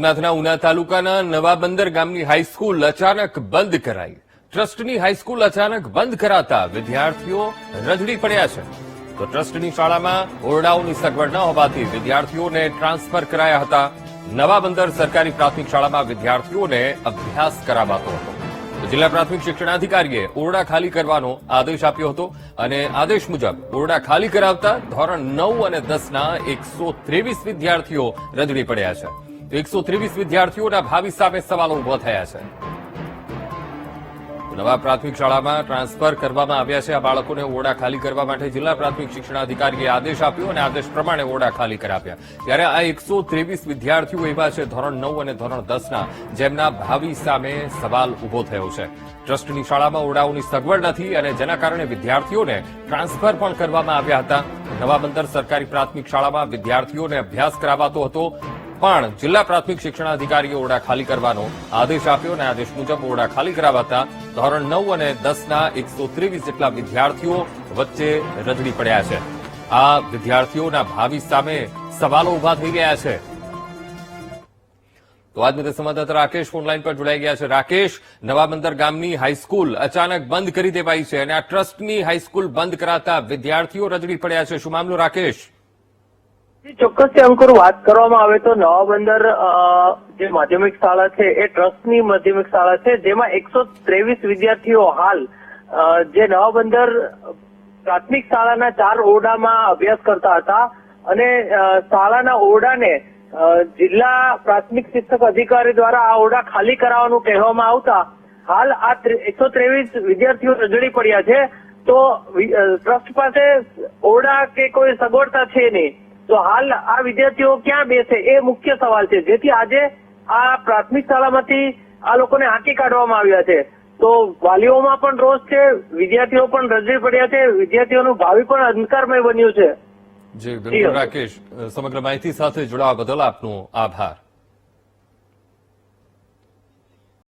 સોમનાથના ઉના તાલુકાના નવા બંદર ગામની હાઈસ્કૂલ અચાનક બંધ કરાઈ. ટ્રસ્ટની હાઈસ્કૂલ અચાનક બંધ કરાતા વિદ્યાર્થીઓ રજડી પડ્યા છે. તો ટ્રસ્ટની શાળામાં ઓરડાઓની સગવડ ન હોવાથી વિદ્યાર્થીઓને ટ્રાન્સફર કરાયા હતા. નવા બંદર સરકારી પ્રાથમિક શાળામાં વિદ્યાર્થીઓને અભ્યાસ કરાવાતો હતો. જિલ્લા પ્રાથમિક શિક્ષણાધિકારીએ ઓરડા ખાલી કરવાનો આદેશ આપ્યો હતો અને આદેશ મુજબ ઓરડા ખાલી કરાવતા ધોરણ નવ અને દસના એકસો ત્રેવીસ વિદ્યાર્થીઓ રજડી પડ્યા છે. તો એકસો ત્રેવીસ વિદ્યાર્થીઓના ભાવિ સામે સવાલો ઊભા થયા છે. નવા પ્રાથમિક શાળામાં ટ્રાન્સફર કરવામાં આવ્યા છે. આ બાળકોને ઓરડા ખાલી કરવા માટે જિલ્લા પ્રાથમિક શિક્ષણાધિકારીએ આદેશ આપ્યો અને આદેશ પ્રમાણે ઓરડા ખાલી કરાવ્યા. ત્યારે આ એકસો ત્રેવીસ વિદ્યાર્થીઓ એવા છે ધોરણ નવ અને ધોરણ દસના, જેમના ભાવિ સામે સવાલ ઊભો થયો છે. ટ્રસ્ટની શાળામાં ઓરડાઓની સગવડ નથી અને જેના કારણે વિદ્યાર્થીઓને ટ્રાન્સફર પણ કરવામાં આવ્યા હતા. નવા બંદર સરકારી પ્રાથમિક શાળામાં વિદ્યાર્થીઓને અભ્યાસ કરાવાતો હતો. પણ જિલ્લા પ્રાથમિક શિક્ષણાધિકારીએ ઓરડા ખાલી કરવાનો આદેશ આપ્યો અને આદેશ મુજબ ઓરડા ખાલી કરાવાતા ધોરણ નવ અને દસના એકસો ત્રેવીસ જેટલા વિદ્યાર્થીઓ વચ્ચે રજડી પડ્યા છે. આ વિદ્યાર્થીઓના ભાવિ સામે સવાલો ઊભા થઈ ગયા છે. તો આજ મુદ્દે સંવાદદાતા રાકેશ ફોનલાઈન પર જોડાઈ ગયા છે. રાકેશ નવા બંદર ગામની હાઈસ્કૂલ અચાનક બંધ કરી દેવાઈ છે અને આ ટ્રસ્ટની હાઈસ્કૂલ બંધ કરાતા વિદ્યાર્થીઓ રજડી પડ્યા છે. શું મામલો, રાકેશ? ચોક્કસથી અંકુર વાત કરવામાં આવે તો નવા બંદર જે માધ્યમિક શાળા છે એ ટ્રસ્ટની માધ્યમિક શાળા છે, જેમાં એકસો ત્રેવીસ વિદ્યાર્થીઓ હાલ જે નવા બંદર પ્રાથમિક શાળાના ચાર ઓરડામાં અભ્યાસ કરતા હતા અને શાળાના ઓરડાને જિલ્લા પ્રાથમિક શિક્ષક અધિકારી દ્વારા આ ઓરડા ખાલી કરાવવાનું કહેવામાં આવતા હાલ આ એકસો ત્રેવીસ વિદ્યાર્થીઓ રજડી પડ્યા છે. તો ટ્રસ્ટ પાસે ઓરડા કે કોઈ સગવડતા છે નહીં? તો હાલ આ વિદ્યાર્થીઓ ક્યાં બેસે એ મુખ્ય સવાલ છે. જેથી આજે આ પ્રાથમિક શાળામાંથી આ લોકોને હાંકી કાઢવામાં આવ્યા છે. તો વાલીઓમાં પણ રોષ છે વિદ્યાર્થીઓ પણ રજવી પડ્યા છે વિદ્યાર્થીઓનું ભાવિ પણ અંધકારમય બન્યું છે. જી બિલકુલ રાકેશ સમગ્ર માહિતી સાથે જોડાવા બદલ આપનો આભાર.